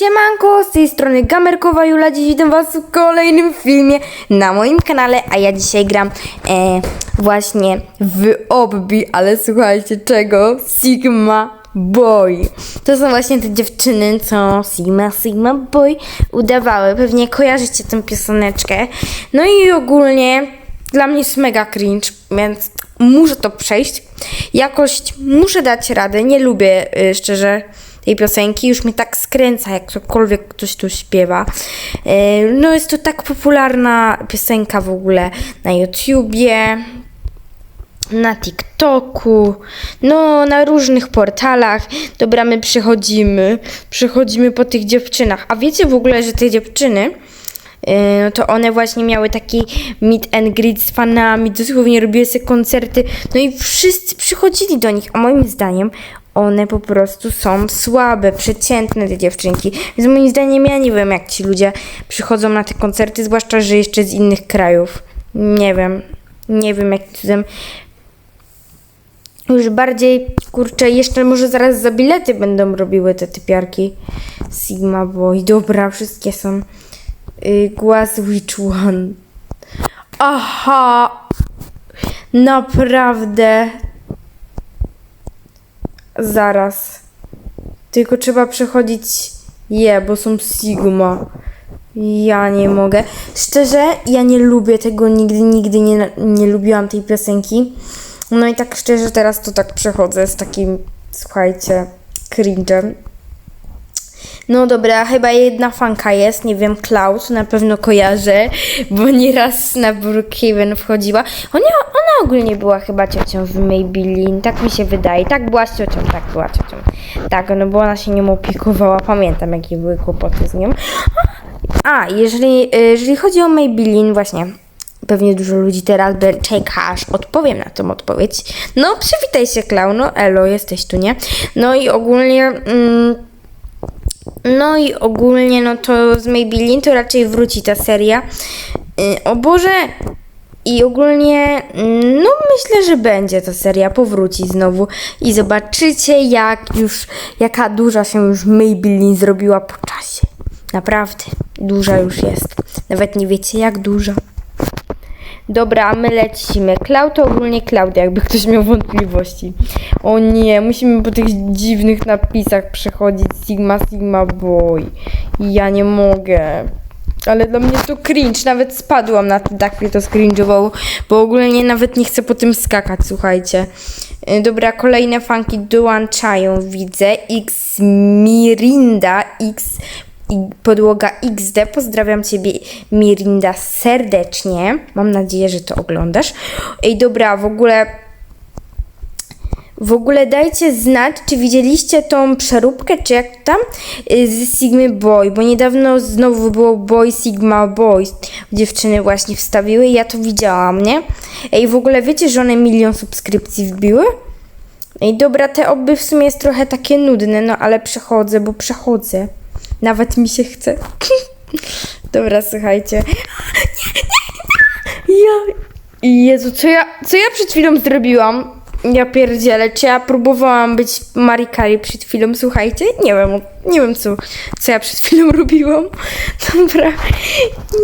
Siemanko, z tej strony Gamerkowa Jula, dziś witam was w kolejnym filmie na moim kanale, a ja dzisiaj gram e, właśnie w Obbi, ale słuchajcie czego? Sigma Boy. To są właśnie te dziewczyny, co Sigma, Sigma Boy udawały. Pewnie kojarzycie tę pioseneczkę. No i ogólnie dla mnie jest mega cringe, więc muszę to przejść. Jakość muszę dać radę, nie lubię y, szczerze tej piosenki, już mnie tak skręca, jak ktokolwiek ktoś tu śpiewa. Y, No jest to tak popularna piosenka w ogóle na YouTubie, na TikToku, no na różnych portalach. Dobra, my przychodzimy, przychodzimy po tych dziewczynach. A wiecie w ogóle, że te dziewczyny, yy, no to one właśnie miały taki meet and greet z fanami, dosłownie robiły sobie koncerty, no i wszyscy przychodzili do nich, a moim zdaniem one po prostu są słabe, przeciętne te dziewczynki. Więc moim zdaniem ja nie wiem, jak ci ludzie przychodzą na te koncerty, zwłaszcza, że jeszcze z innych krajów. Nie wiem, nie wiem, jak cudem już bardziej, kurczę, jeszcze może zaraz za bilety będą robiły te typiarki Sigma Boy. Dobra, wszystkie są. Y, głaz which one? Aha! Naprawdę. Zaraz. Tylko trzeba przechodzić je, bo są Sigma. Ja nie mogę. Szczerze, ja nie lubię tego nigdy, nigdy nie, nie lubiłam tej piosenki. No i tak szczerze, teraz to tak przechodzę z takim, słuchajcie, cringe'em. No dobra, chyba jedna fanka jest, nie wiem, Cloud, na pewno kojarzę, bo nieraz na Brookhaven wchodziła. Ona, ogólnie była chyba ciocią w Maybelline, tak mi się wydaje. Tak, była z ciocią, tak, była ciocią. Tak, no bo ona się nią opiekowała, pamiętam jakie były kłopoty z nią. A, jeżeli, y, jeżeli chodzi o Maybelline, właśnie, pewnie dużo ludzi teraz czeka, aż odpowiem na tą odpowiedź. No, przywitaj się, Klauno, elo, jesteś tu, nie? No i ogólnie... Mm, no i ogólnie, no to z Maybelline to raczej wróci ta seria. Yy, o Boże! I ogólnie, no myślę, że będzie ta seria, powróci znowu i zobaczycie jak już, jaka duża się już Maybelline zrobiła po czasie. Naprawdę, duża już jest. Nawet nie wiecie jak duża. Dobra, my lecimy. Cloud to ogólnie Cloud, jakby ktoś miał wątpliwości. O nie, musimy po tych dziwnych napisach przechodzić Sigma, Sigma Boy. Ja nie mogę. Ale dla mnie to cringe, nawet spadłam na to, tak mnie to cringe'owało, bo ogólnie nawet nie chcę po tym skakać, słuchajcie. Y, Dobra, kolejne fanki dołączają, widzę. X Mirinda, X podłoga XD. Pozdrawiam Ciebie, Mirinda, serdecznie. Mam nadzieję, że to oglądasz. Ej, dobra, w ogóle. W ogóle dajcie znać, czy widzieliście tą przeróbkę, czy jak tam, y, z Sigmy Boy, bo niedawno znowu było Boy Sigma Boy. Dziewczyny właśnie wstawiły ja to widziałam, nie? Ej, w ogóle wiecie, że one milion subskrypcji wbiły? Ej, dobra, te oby w sumie jest trochę takie nudne, no ale przechodzę, bo przechodzę. Nawet mi się chce. Dobra, słuchajcie. Ja... Jezu, co ja, co ja przed chwilą zrobiłam? Ja pierdzielę, czy ja próbowałam być Marikari przed chwilą, słuchajcie? Nie wiem, nie wiem co, co ja przed chwilą robiłam. Dobra,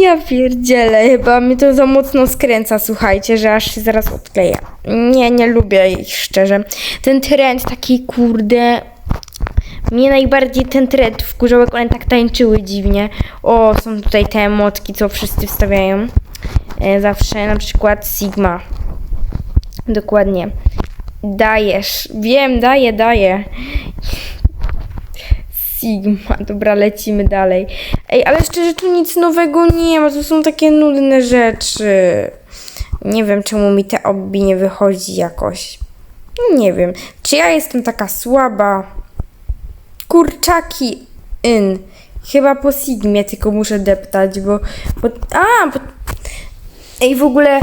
ja pierdzielę, chyba mnie to za mocno skręca, słuchajcie, że aż się zaraz odkleję. Nie, nie lubię ich, szczerze. Ten trend taki, kurde, mnie najbardziej ten trend wkurzał, jak one tak tańczyły dziwnie. O, są tutaj te emotki, co wszyscy wstawiają. E, zawsze na przykład Sigma. Dokładnie. Dajesz. Wiem, daję, daję. Sigma, dobra, lecimy dalej. Ej, ale szczerze, tu nic nowego nie ma, to są takie nudne rzeczy. Nie wiem, czemu mi te obbi nie wychodzi jakoś. Nie wiem. Czy ja jestem taka słaba? Kurczaki in. Chyba po Sigmie tylko muszę deptać, bo... bo a, bo... Ej, w ogóle...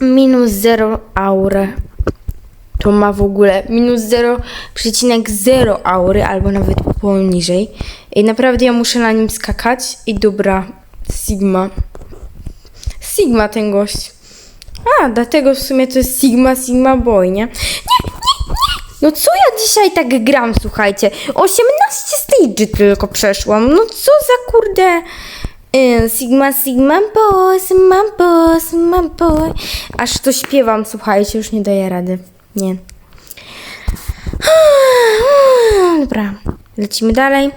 Minus 0 aurę. To ma w ogóle minus 0,0 aury, albo nawet poniżej. Ej, naprawdę ja muszę na nim skakać. I dobra, Sigma. Sigma ten gość. A, dlatego w sumie to jest Sigma, Sigma Boy, nie? Nie, nie, nie! No co ja dzisiaj tak gram, słuchajcie? 18 stage tylko przeszłam. No co za kurde... Y, Sigma, Sigma boy, Sigma boy, Sigma boy. Aż to śpiewam, słuchajcie, już nie daję rady. Nie. Dobra, lecimy dalej.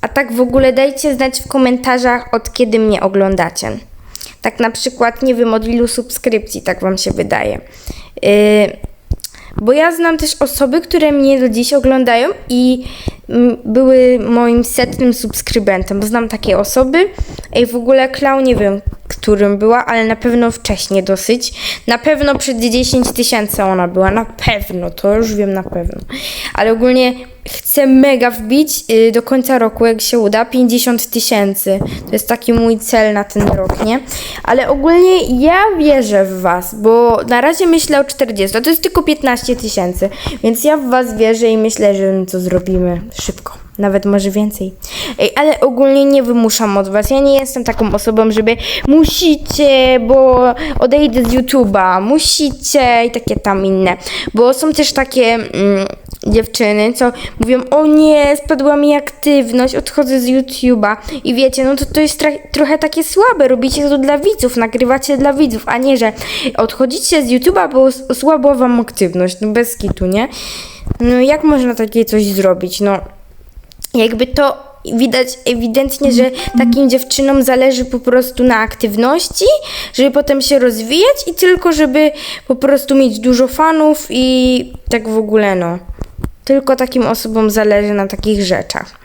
A tak w ogóle dajcie znać w komentarzach, od kiedy mnie oglądacie. Tak na przykład, nie wiem, od ilu subskrypcji, tak wam się wydaje. Yy, bo ja znam też osoby, które mnie do dziś oglądają i mm, były moim setnym subskrybentem, bo znam takie osoby. Ej, w ogóle Klau nie wiem, którym była, ale na pewno wcześniej dosyć. Na pewno przed 10 tysięcy ona była, na pewno, to już wiem na pewno. Ale ogólnie chcę mega wbić y, do końca roku, jak się uda, 50 tysięcy. To jest taki mój cel na ten rok, nie? Ale ogólnie ja wierzę w Was, bo na razie myślę o 40, a to jest tylko 15 tysięcy, więc ja w Was wierzę i myślę, że to zrobimy szybko. Nawet może więcej. Ej, ale ogólnie nie wymuszam od was. Ja nie jestem taką osobą, żeby musicie, bo odejdę z YouTube'a, musicie i takie tam inne. Bo są też takie mm, dziewczyny, co mówią, o nie, spadła mi aktywność, odchodzę z YouTube'a. I wiecie, no to to jest trochę takie słabe. Robicie to dla widzów, nagrywacie dla widzów, a nie, że odchodzicie z YouTube'a, bo s- słabła wam aktywność. No bez kitu, nie? No jak można takie coś zrobić? No jakby to widać ewidentnie, że takim dziewczynom zależy po prostu na aktywności, żeby potem się rozwijać i tylko, żeby po prostu mieć dużo fanów i tak w ogóle no. Tylko takim osobom zależy na takich rzeczach.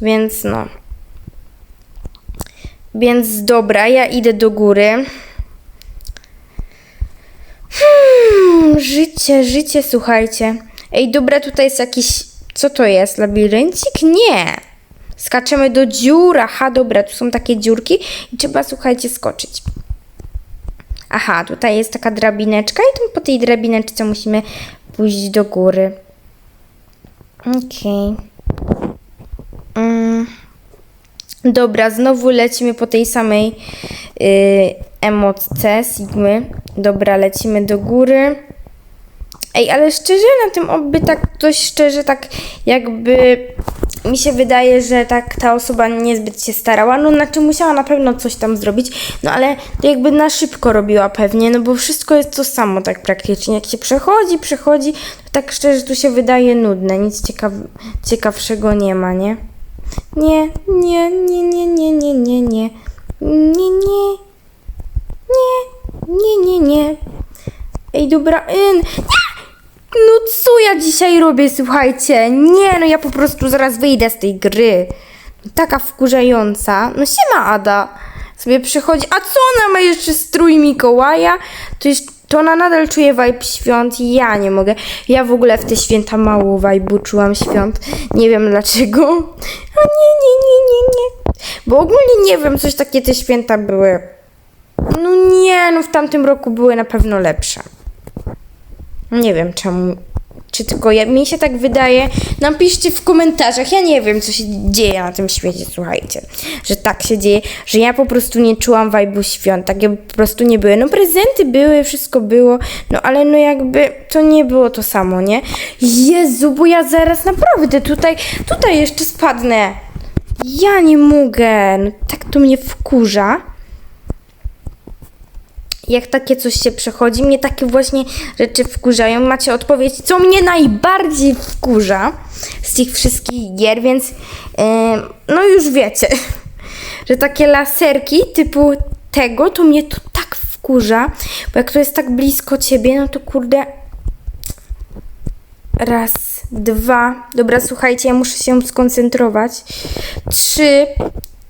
Więc no. Więc dobra, ja idę do góry. Hmm, życie, życie, słuchajcie. Ej, dobra, tutaj jest jakiś. Co to jest? Labiryncik? Nie. Skaczemy do dziur. Aha, dobra, tu są takie dziurki i trzeba, słuchajcie, skoczyć. Aha, tutaj jest taka drabineczka i tu po tej drabineczce musimy pójść do góry. Okej. Mm. Dobra, znowu lecimy po tej samej yy, emotce Sigmy. Dobra, lecimy do góry. Ej, ale szczerze na tym oby tak dość szczerze, tak jakby mi się wydaje, że tak ta osoba niezbyt się starała. No znaczy musiała na pewno coś tam zrobić, no ale jakby na szybko robiła pewnie, no bo wszystko jest to samo tak praktycznie. Jak się przechodzi, przechodzi, to tak szczerze tu się wydaje nudne, nic ciekaw ciekawszego nie ma, nie? Nie, nie, nie, nie, nie, nie, nie, nie. Nie, nie. Nie, nie, nie, nie. Ej, dobra, yn. Nie! No co ja dzisiaj robię, słuchajcie? Nie, no ja po prostu zaraz wyjdę z tej gry. Taka wkurzająca. No siema Ada. Sobie przychodzi, a co ona ma jeszcze strój Mikołaja? To, jest, to ona nadal czuje vibe świąt ja nie mogę. Ja w ogóle w te święta mało vibe'u czułam świąt. Nie wiem dlaczego. A nie, nie, nie, nie, nie. Bo ogólnie nie wiem, coś takie te święta były. No nie, no w tamtym roku były na pewno lepsze. Nie wiem czemu. Czy tylko ja, mi się tak wydaje? Napiszcie w komentarzach. Ja nie wiem, co się dzieje na tym świecie, słuchajcie. Że tak się dzieje, że ja po prostu nie czułam vibe'u świąt. Takie po prostu nie były. No prezenty były, wszystko było, no ale no jakby to nie było to samo, nie? Jezu, bo ja zaraz naprawdę tutaj, tutaj jeszcze spadnę. Ja nie mogę. No tak to mnie wkurza jak takie coś się przechodzi, mnie takie właśnie rzeczy wkurzają. Macie odpowiedź, co mnie najbardziej wkurza z tych wszystkich gier, więc yy, no już wiecie, że takie laserki typu tego, to mnie to tak wkurza, bo jak to jest tak blisko ciebie, no to kurde. Raz, dwa. Dobra, słuchajcie, ja muszę się skoncentrować. Trzy,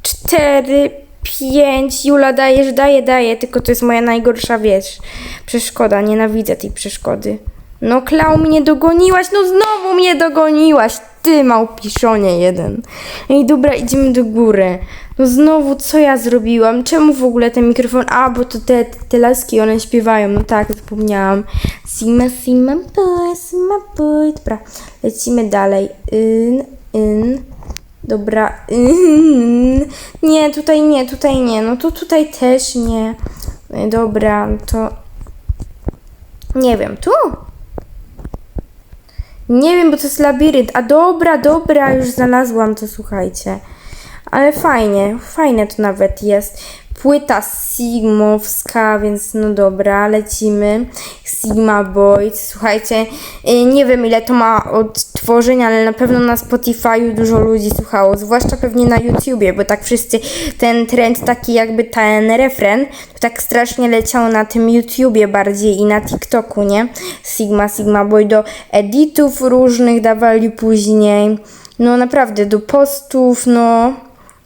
cztery, pięć. Jula, dajesz, daję, daję. Tylko to jest moja najgorsza, wiesz, przeszkoda. Nienawidzę tej przeszkody. No, Klau, mnie dogoniłaś. No, znowu mnie dogoniłaś. Ty, małpiszonie jeden. Ej, dobra, idziemy do góry. No znowu, co ja zrobiłam? Czemu w ogóle ten mikrofon? A, bo to te, te laski, one śpiewają. No tak, zapomniałam. Sima, sima, boy, sima, boy. Dobra, lecimy dalej. In, in. Dobra. Nie, tutaj nie, tutaj nie. No to tutaj też nie. Y, Dobra, to. Nie wiem, tu? Nie wiem, bo to jest labirynt. A dobra, dobra, już znalazłam to, słuchajcie. Ale fajnie, fajne to nawet jest. Płyta Sigmowska, więc no dobra, lecimy. Sigma Boys, słuchajcie, y, nie wiem ile to ma odtworzeń, ale na pewno na Spotify dużo ludzi słuchało, zwłaszcza pewnie na YouTubie, bo tak wszyscy, ten trend taki jakby ten refren, to tak strasznie leciał na tym YouTubie bardziej i na TikToku, nie? Sigma, Sigma Boy do editów różnych dawali później, no naprawdę do postów, no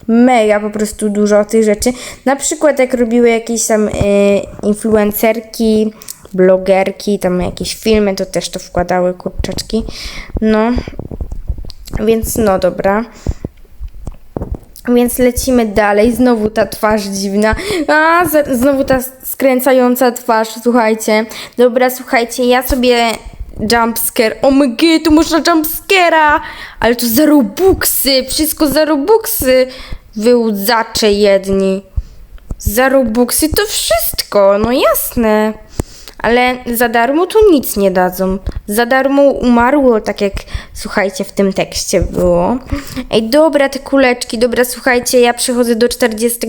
mega po prostu dużo tych rzeczy. Na przykład jak robiły jakieś tam y, influencerki, blogerki, tam jakieś filmy, to też to wkładały kurczaczki. No, więc no dobra. Więc lecimy dalej. Znowu ta twarz dziwna. A, znowu ta skręcająca twarz, słuchajcie. Dobra, słuchajcie, ja sobie jumpscare. O my god, tu można jumpscare'a! Ale to za robuxy, wszystko za robuxy. Wyłudzacze jedni. Za robuxy to wszystko, no jasne. Ale za darmo to nic nie dadzą. Za darmo umarło, tak jak słuchajcie w tym tekście było. Ej, dobra te kuleczki, dobra słuchajcie, ja przechodzę do 40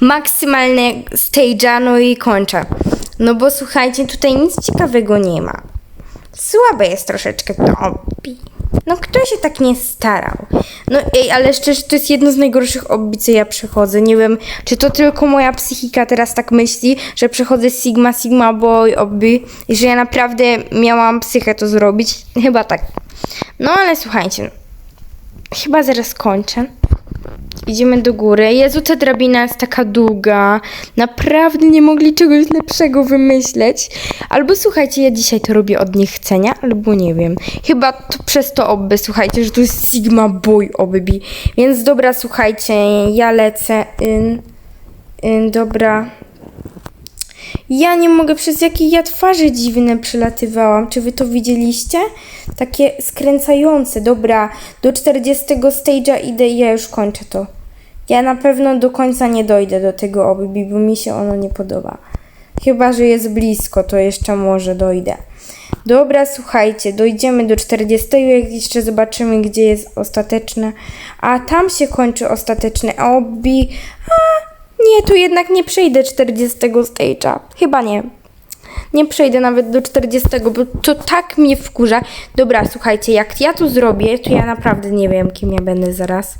maksymalnego stage'a, no i kończę. No bo słuchajcie, tutaj nic ciekawego nie ma. Słabe jest troszeczkę to obbi. No kto się tak nie starał? No ej, ale szczerze, to jest jedno z najgorszych obbi, co ja przechodzę. Nie wiem, czy to tylko moja psychika teraz tak myśli, że przechodzę Sigma, Sigma Boy obbi i że ja naprawdę miałam psychę to zrobić. Chyba tak. No ale słuchajcie, chyba zaraz kończę. Idziemy do góry. Jezu, ta drabina jest taka długa. Naprawdę nie mogli czegoś lepszego wymyśleć. Albo słuchajcie, ja dzisiaj to robię od niechcenia, albo nie wiem. Chyba to przez to obby, słuchajcie, że to jest Sigma Boy obbi. Więc dobra, słuchajcie, ja lecę. Yn, yn, dobra. Ja nie mogę, przez jakie ja twarze dziwne przylatywałam. Czy wy to widzieliście? Takie skręcające. Dobra, do 40 stage'a idę i ja już kończę to. Ja na pewno do końca nie dojdę do tego obibi, bo mi się ono nie podoba. Chyba, że jest blisko, to jeszcze może dojdę. Dobra, słuchajcie, dojdziemy do 40, jak jeszcze zobaczymy, gdzie jest ostateczne. A tam się kończy ostateczne obi. A, nie, tu jednak nie przejdę 40 stage'a. Chyba nie. Nie przejdę nawet do 40, bo to tak mnie wkurza. Dobra, słuchajcie, jak ja to zrobię, to ja naprawdę nie wiem, kim ja będę zaraz.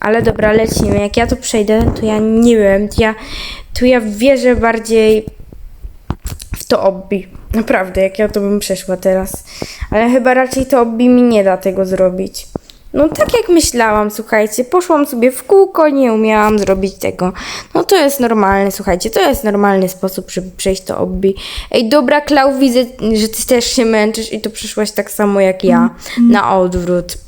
Ale dobra, lecimy. Jak ja to przejdę, to ja nie wiem. Ja, to ja wierzę bardziej w to obbi. Naprawdę, jak ja to bym przeszła teraz. Ale chyba raczej to obbi mi nie da tego zrobić. No tak jak myślałam, słuchajcie, poszłam sobie w kółko, nie umiałam zrobić tego. No to jest normalne, słuchajcie, to jest normalny sposób, żeby przejść to obbi. Ej, dobra, Klau, widzę, że ty też się męczysz i to przyszłaś tak samo jak ja, na odwrót.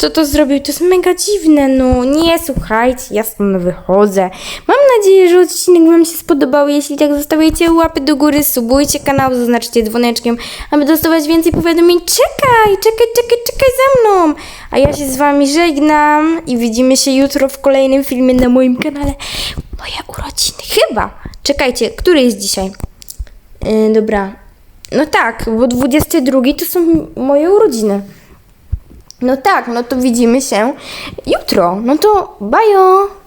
Kto to zrobił? To jest mega dziwne, no nie, słuchajcie, ja stąd wychodzę. Mam nadzieję, że odcinek wam się spodobał. Jeśli tak, zostawiajcie łapy do góry, subujcie kanał, zaznaczcie dzwoneczkiem, aby dostawać więcej powiadomień. Czekaj, czekaj, czekaj, czekaj za mną! A ja się z wami żegnam i widzimy się jutro w kolejnym filmie na moim kanale. Moje urodziny, chyba. Czekajcie, który jest dzisiaj? Yy, dobra. No tak, bo 22 to są moje urodziny. No tak, no to widzimy się jutro. No to bajo!